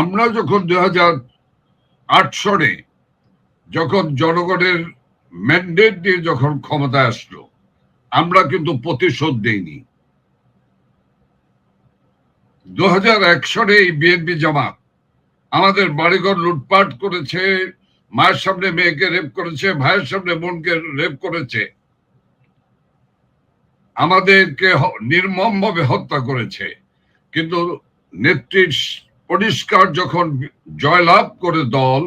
আমরা যখন দুই হাজার আট সনে যখন জনগণের ম্যান্ডেট দিয়ে যখন ক্ষমতায় আসলো, আমরা কিন্তু প্রতিশোধ দেইনি। দু হাজার এক সনে এই বিএনপি জামাত আমাদের বাড়িঘর লুটপাট করেছে, মায়ের সামনে মেয়েকে রেপ করেছে, ভাইয়ের সামনে বোনকে রেপ করেছে। আমাদেরকে নির্মম ভাবে হত্যা করেছে। কিন্তু নেত্রীর পরিষ্কার যখন জয়লাভ করে দল,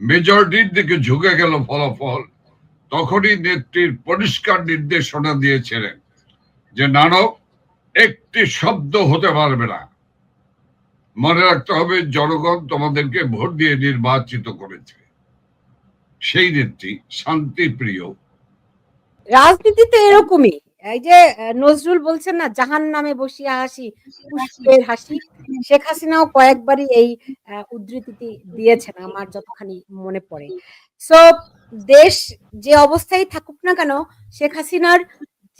মেজরিটির দিকে ঝুঁকে গেল ফলাফল, তখনই নেত্রীর পরিষ্কার নির্দেশনা দিয়েছিলেন যে, নানক, একটি শব্দ হতে পারবে না। মনে রাখতে হবে, জনগণ তোমাদেরকে ভোট দিয়ে নির্বাচিত করেছে। সেই নেত্রী শান্তি প্রিয় রাজনীতিতে এরকমই। এই যে নজরুল বলছেন না, জাহান নামে বসিয়া হাসি, পুষ্পের হাসি। শেখ হাসিনাও কয়েকবারই এই উদ্ধৃতিটি দিয়েছেন, আমার যতখানি মনে পড়ে। সো দেশ যে অবস্থায় থাকুক না কেন, শেখ হাসিনার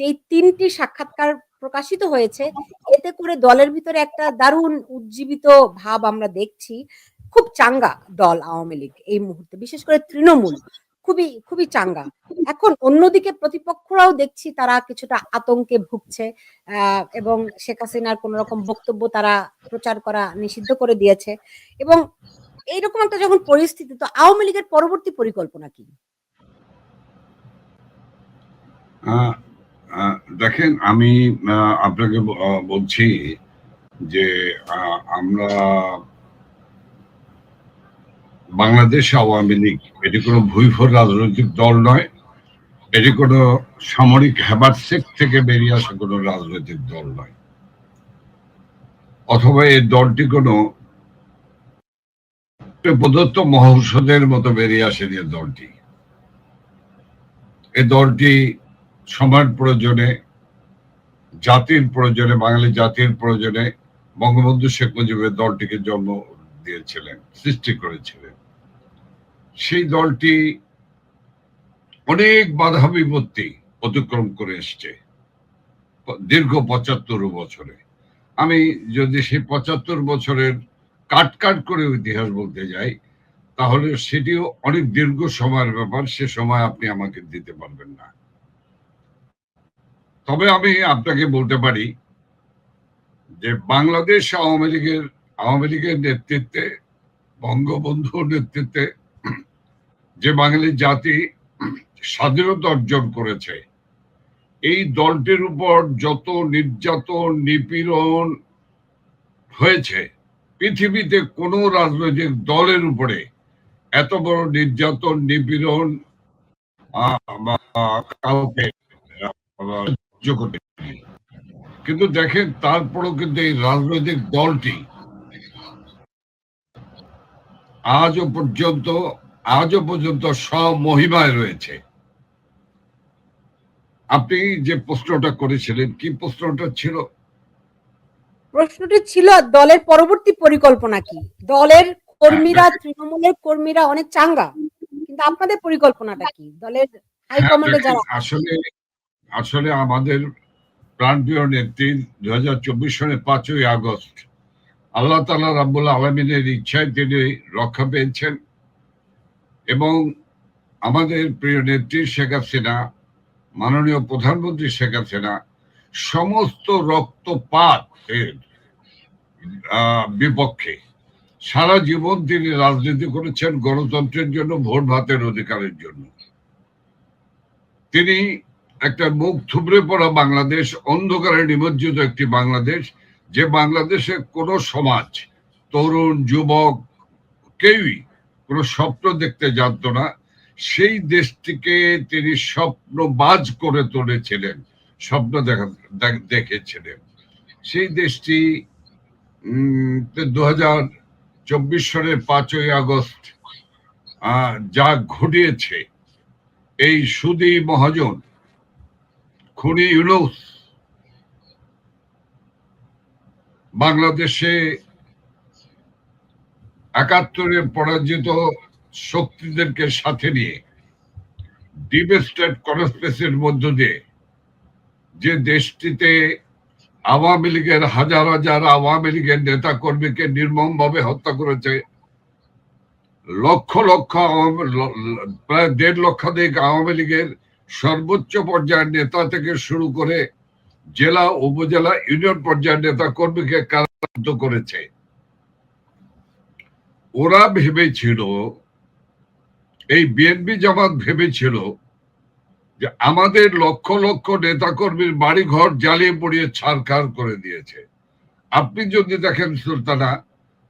যে তিনটি সাক্ষাৎকার প্রকাশিত হয়েছে, এতে করে দলের ভিতরে একটা দারুণ উজ্জীবিত ভাব আমরা দেখছি। খুব চাঙ্গা দল আওয়ামী লীগ এই মুহূর্তে, বিশেষ করে তৃণমূল। খুবই খুবই চাঙ্গা। এখন অন্যদিকে প্রতিপক্ষরাও দেখছি তারা কিছুটা আতঙ্কে ভুগছে এবং শেখ হাসিনার কোন রকম বক্তব্য তারা প্রচার করা নিষিদ্ধ করে দিয়েছে। এবং এইরকম একটা যখন পরিস্থিতি, তো আওয়ামী লীগের পরবর্তী পরিকল্পনা কি? দেখেন, আমি আপনাকে বলছি যে আমরা বাংলাদেশ আওয়ামী লীগ, এটি কোনো ভুইফোর রাজনৈতিক দল নয়। এটি কোনো সামরিক হ্যাবারসেক থেকে বেরিয়ে আসা কোনো রাজনৈতিক দল নয়। অথবা এই দলটি কোনো প্রদত্ত মহৌষধের মতো বেরিয়ে আসেনি এই দলটি। এই দলটি সময়ের প্রয়োজনে, জাতির প্রয়োজনে, বাঙালি জাতির প্রয়োজনে বঙ্গবন্ধু শেখ মুজিবের দলটিকে জন্ম দিয়েছিলেন, সৃষ্টি করেছিলেন। সেই দলটি অনেক বাধা বিপত্তি অতিক্রম করে এসছে দীর্ঘ পঁচাত্তর বছরে। আমি যদি সেই পঁচাত্তর বছরের কাট কাট করে ইতিহাস বলতে যাই, তাহলে সেটিও অনেক দীর্ঘ সময়ের ব্যাপার, সে সময় আপনি আমাকে দিতে পারবেন না। তবে আমি আপনাকে বলতে পারি যে বাংলাদেশ আওয়ামী লীগের আওয়ামী লীগের নেতৃত্বে, বঙ্গবন্ধুর নেতৃত্বে যে বাঙালি জাতি স্বাধীনতা অর্জন করেছে, এই দলটির উপর যত নির্যাতন, নিপীড়ন হয়েছে, পৃথিবীতে কোনো রাজনৈতিক দলের উপরে এত বড় নির্যাতন, নিপীড়ন। কিন্তু দেখেন, তারপরও কিন্তু এই রাজনৈতিক দলটি আজও পর্যন্ত আজও পর্যন্ত স্বমহিমায় রয়েছে। আপনি যে প্রশ্নটা করেছিলেন কি প্রশ্নটা ছিল? প্রশ্নটি ছিল দলের পরবর্তী পরিকল্পনা কি? দলের কর্মীরা তৃণমূলের কর্মীরা অনেক চাঙ্গা কিন্তু আপনাদের পরিকল্পনাটা কি? দলের হাইকমান্ডে হ্যাঁ, যারা আসলে আসলে আমাদের প্রাণপ্রিয় নেত্রী দু হাজার চব্বিশ সনের পাঁচই আগস্ট আল্লাহ তালা রাব্বুল আলমিনের ইচ্ছায় তিনি রক্ষা পেয়েছেন। এবং আমাদের প্রিয় নেত্রী শেখ হাসিনা, মাননীয় প্রধানমন্ত্রী শেখ হাসিনা, সমস্ত রক্তপাত বিপক্ষে সারা জীবন তিনি রাজনীতি করেছেন গণতন্ত্রের জন্য, ভোট ভাতের অধিকারের জন্য। তিনি একটা মুখ থুবড়ে পড়া বাংলাদেশ, অন্ধকারে নিমজ্জিত একটি বাংলাদেশ, যে বাংলাদেশে কোনো সমাজ, তরুণ, যুবক, কেউই কোনো স্বপ্ন দেখতে জানতো না, সেই দেশটিকে তিনি স্বপ্নবাজ করে তুলেছিলেন, স্বপ্ন দেখা দেখ- দেখেছিলেন। সেই দেশটি দু হাজার চব্বিশ সালের পাঁচই আগস্ট যা ঘটিয়েছে, এই সুদী মহাজন, খুনি ইউনুস, বাংলাদেশে একাত্তরে পরাজিত শক্তিদেরকে সাথে নিয়ে ডিপ স্টেট কনস্পেসির মধ্য দিয়ে যে দেশটিতে আওয়ামী লীগের হাজার হাজার আওয়ামী লীগের নেতা কর্মীকে নির্মম ভাবে হত্যা করেছে, লক্ষ লক্ষ প্রায় দেড় লক্ষাধিক আওয়ামী লীগের সর্বোচ্চ পর্যায়ের নেতা থেকে শুরু করে জেলা, উপজেলা, ইউনিয়ন পর্যায়ের নেতা কর্মীকে কারাবদ্ধ করেছে। ওরা ভেবেছিল, এই বিএনপি জামাত ভেবেছিল যে আমাদের লক্ষ লক্ষ নেতাকর্মীর বাড়ি ঘর জ্বালিয়ে পড়িয়ে ছাড়খাড় করে দিয়েছে। আপনি যদি দেখেন সুলতানা,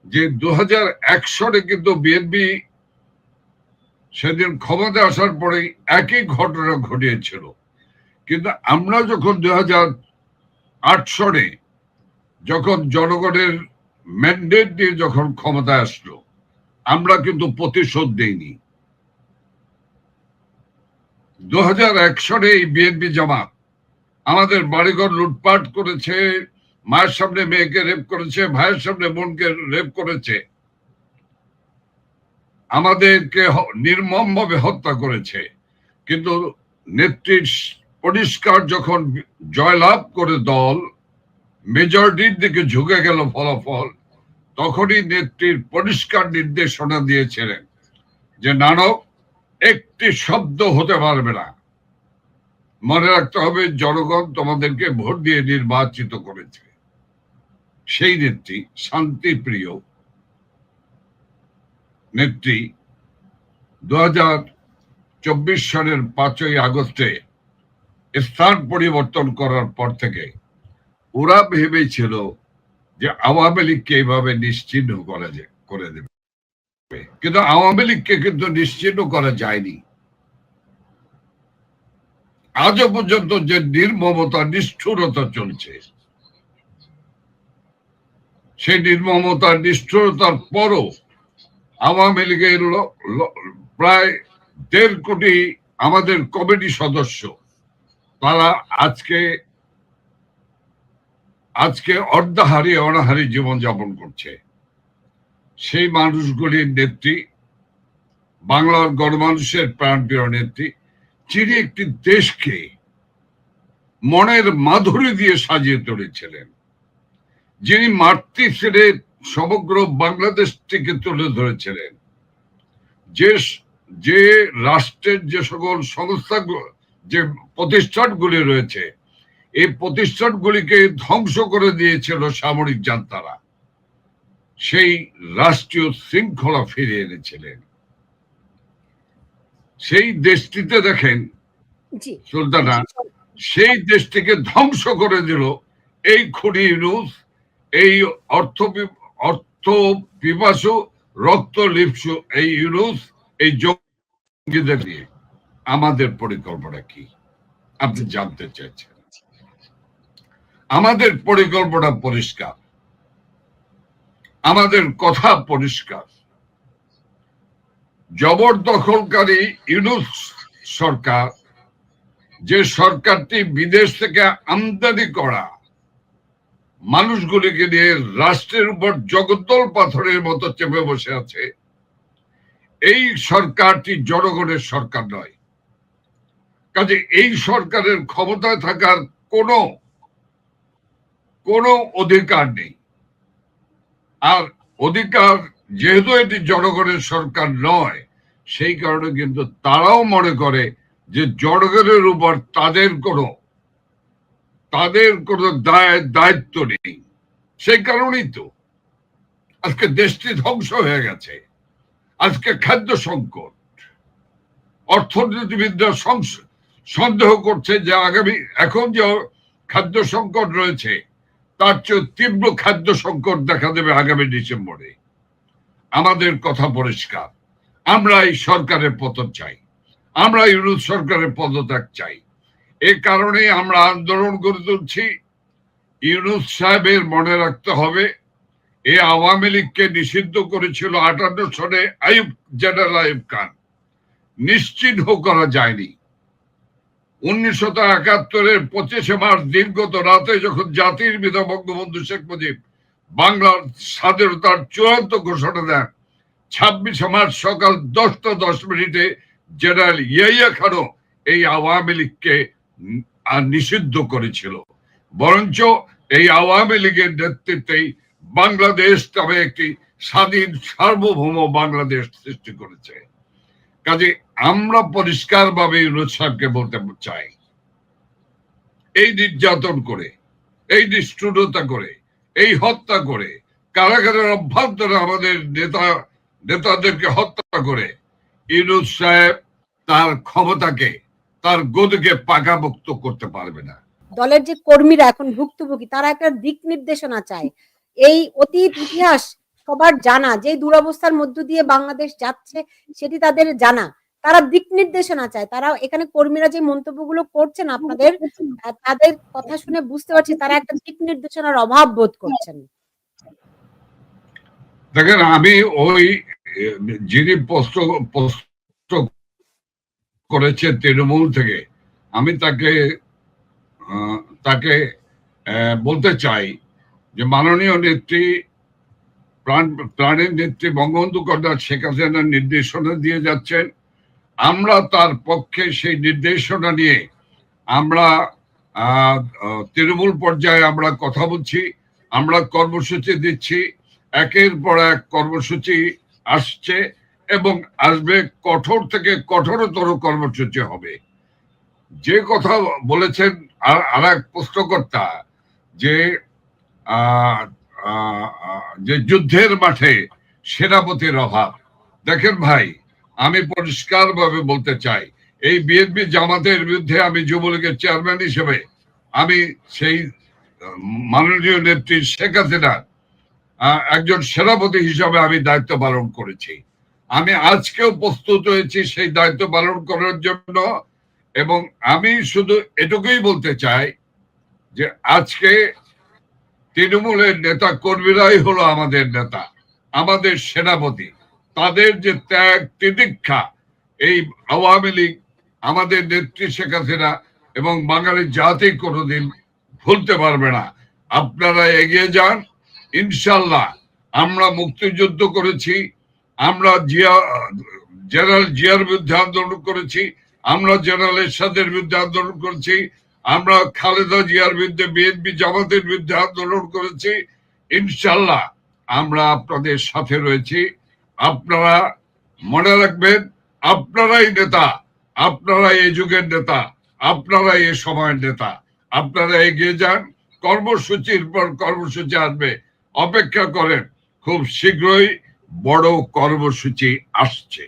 যে দু হাজার সনে কিন্তু বিএনপি সেদিন ক্ষমতা আসার পরে একই ঘটনা ঘটিয়েছিল। কিন্তু আমরা যখন দু হাজার আট সনে যখন জনগণের ম্যান্ডেট দিয়ে যখন ক্ষমতা আসলো আমরা কিন্তু প্রতিশোধ দেইনি। দু হাজার এক সনে এই বিএনপি জামাত আমাদের বাড়িঘর লুটপাট করেছে, মায়ের সামনে মেয়েকে রেপ করেছে, ভাইয়ের সামনে বোনকে রেপ করেছে। আমাদেরকে নির্মম ভাবে হত্যা করেছে। কিন্তু নেত্রীর পরিষ্কার যখন জয়লাভ করে দল, মেজরিটির দিকে ঝুঁকে গেল ফলাফল। তখনই নেত্রীর পরিষ্কার নির্দেশনা দিয়েছিলেন যে, নানক, একটি শব্দ হতে পারবে না। মনে রাখতে হবে, জনগণ তোমাদেরকে ভোট দিয়ে নির্বাচিত করেছে। সেই নেত্রী শান্তিপ্রিয় নেত্রী দু চব্বিশ সালের পাঁচই আগস্টে স্থান পরিবর্তন করার পর থেকে ওরা ভেবেছিল যে আওয়ামী লীগকে এইভাবে নিশ্চিহ্ন করা যায়, করে দেবে। কিন্তু আওয়ামী লীগকে কিন্তু নিশ্চিহ্ন করা যায়নি। আজও পর্যন্ত যে নির্মমতা, নিষ্ঠুরতা চলছে, সেই নির্মমতা, নিষ্ঠুরতার পরও আওয়ামী লীগের প্রায় দেড় কোটি আমাদের কমিটি সদস্য, তারা আজকে আজকে অর্ধাহারি অনাহারি জীবন যাপন করছে। সেই মানুষগুলির নেত্রী, বাংলার গণমানুষের প্রাণপ্রিয় নেত্রী, যিনি একটি দেশকে মনের মাধুরী দিয়ে সাজিয়ে তুলেছিলেন, যিনি মাতৃ ছেড়ে সমগ্র বাংলাদেশটিকে তুলে ধরেছিলেন। যে যে রাষ্ট্রের যে সকল সংস্থা, যে প্রতিষ্ঠানগুলি রয়েছে এই প্রতিষ্ঠানগুলিকে ধ্বংস করে দিয়েছিল সামরিক জান্তারা। সেই রাষ্ট্রীয় শৃঙ্খলা ফিরিয়ে এনেছিলেন। সেই দেশটিতে দেখেন সুলতানা সেই দেশটিকে ধ্বংস করে দিল এই খুনি ইউনুস এই অর্থ অর্থ পিপাসু রক্ত লিপসু এই ইউনুস এই জঙ্গিদের নিয়ে। আমাদের পরিকল্পনা কি? আপনি জানতে চাইছেন। আমাদের পরিকল্পনা পরিষ্কার। আমাদের কথা পরিষ্কার। জবরদখলকারী ইউনুস সরকার, যে সরকারটি বিদেশ থেকে আমদানি করা মানুষগুলিকে নিয়ে রাষ্ট্রের উপর জগদ্দল পাথরের মতো চেপে বসে আছে, এই সরকারটি জনগণের সরকার নয়। কাজে এই সরকারের ক্ষমতায় থাকার কোনো কোনো অধিকার নেই। আর অধিকার যেহেতু এটি জনগণের সরকার নয়, সেই কারণে কিন্তু তারাও মনে করে যে জনগণের উপর তাদের কোনো তাদের কোনো দায়, দায়িত্ব নেই। সেই কারণেই তো আজকে দেশটি ধ্বংস হয়ে গেছে। আজকে খাদ্য সংকট, অর্থনীতিবিদরা সন্দেহ করছে যে আগামী, এখন যে খাদ্য সংকট রয়েছে তার চেয়ে তীব্র খাদ্য সংকট দেখা দেবে আগামী ডিসেম্বরে। আমাদের কথা পরিষ্কার। আমরা এই সরকারের পতন চাই। আমরা ইউরোপ সরকারের পদত্যাগ চাই। এ কারণে আমরা আন্দোলন করে তুলছি। ইউনুস সাহেবের মনে রাখতে হবে, এ আওয়ামী লীগকে নিষিদ্ধ করেছিল আটান্ন সনে আইব জেনারেল আইব খান। নিশ্চিহ্ন করা যায়নি। উনিশশো একাত্তরের পঁচিশে মার্চ দিনগত রাতে যখন জাতির পিতা বঙ্গবন্ধু শেখ মুজিব বাংলার স্বাধীনতার চূড়ান্ত ঘোষণা দেন, ছাব্বিশে মার্চ সকাল দশটা দশ মিনিটে জেনারেল ইয়াইয়া খানও এই আওয়ামী লীগকে নিষিদ্ধ করেছিল। বরঞ্চ এই আওয়ামী লীগের নেতৃত্বেই বাংলাদেশ তবে একটি স্বাধীন সার্বভৌম বাংলাদেশ সৃষ্টি করেছে। কাজে আমরা পরিষ্কার ভাবে ইউনুস সাহেবকে বলতে চাই। এই নির্যাতন করে, এই নিষ্ঠুরতা করে, এই হত্যা করে, কারাগারের অভ্যন্তরে আমাদের নেতা, নেতাদেরকে হত্যা করে, ইউনুস সাহেব তার ক্ষমতাকে, তার গদিকে পাকাপোক্ত করতে পারবে না। দলের যে কর্মীরা এখন ভুক্তভোগী, তারা একটা দিক নির্দেশনা চায়। এই অতীত ইতিহাস সবার জানা, যে দুরবস্থার মধ্য দিয়ে বাংলাদেশ যাচ্ছে সেটি তাদের জানা। তারা দিক নির্দেশনা চায়। তারা এখানে কর্মীরা যে মন্তব্যগুলো করছেন আপনাদের তাদের কথা শুনে বুঝতে পারছি তারা একটা দিক নির্দেশনার অভাব বোধ করছেন। দেখেন, আমি ওই, যিনি পোস্ট পোস্ট করেছে তৃণমূল থেকে, আমি তাকে তাকে বলতে চাই যে মাননীয় নেত্রী প্রাণ, প্রাণের নেত্রী বঙ্গবন্ধু কন্যা শেখ হাসিনার নির্দেশনা দিয়ে যাচ্ছেন। আমরা তার পক্ষে সেই নির্দেশনা নিয়ে আমরা তৃণমূল পর্যায়ে আমরা কথা বলছি, আমরা কর্মসূচি দিচ্ছি। একের পর এক কর্মসূচি আসছে এবং আসবে কঠোর থেকে কঠোরতর কর্মসূচি হবে। যে কথা বলেছেন আর এক প্রশ্নকর্তা যে যে যুদ্ধের মাঠে সেনাপতির অভাব। দেখেন ভাই, আমি পরিষ্কার ভাবে বলতে চাই, এই বিএনপি জামাতের বিরুদ্ধে আমি যুবলীগের চেয়ারম্যান হিসেবে আমি সেই মাননীয় নেত্রী শেখ হাসিনার একজন সেনাপতি হিসাবে আমি দায়িত্ব পালন করেছি। আমি আজকেও প্রস্তুত হয়েছি সেই দায়িত্ব পালন করার জন্য এবং আমি শুধু এটুকুই বলতে চাই যে আজকে তৃণমূলের নেতা কর্মীরাই হলো আমাদের নেতা, আমাদের সেনাপতি। তাদের যে ত্যাগ তিতিক্ষা, এই আওয়ামী লীগ, আমাদের নেত্রী শেখ হাসিনা এবং বাঙালি জাতি কোনোদিন ভুলতে পারবে না। আপনারা এগিয়ে যান ইনশাল্লাহ আমরা মুক্তিযুদ্ধ করেছি, আমরা জিয়া, জেনারেল জিয়ার বিরুদ্ধে আন্দোলন করেছি, আমরা জেনারেল এরশাদের বিরুদ্ধে আন্দোলন করেছি আমরা খালেদা জিয়ার বিরুদ্ধে বিএনপি জামাতের বিরুদ্ধে আন্দোলন করেছি। ইনশাল্লাহ আমরা আপনাদের সাথে রয়েছি। আপনারা মনে রাখবেন, আপনারাই নেতা আপনারা এই যুগের নেতা, আপনারাই এই সময়ের নেতা। আপনারা এগিয়ে যান, কর্মসূচির পর কর্মসূচি আসবে। অপেক্ষা করেন, খুব শীঘ্রই বড় কর্মসূচি আসছে।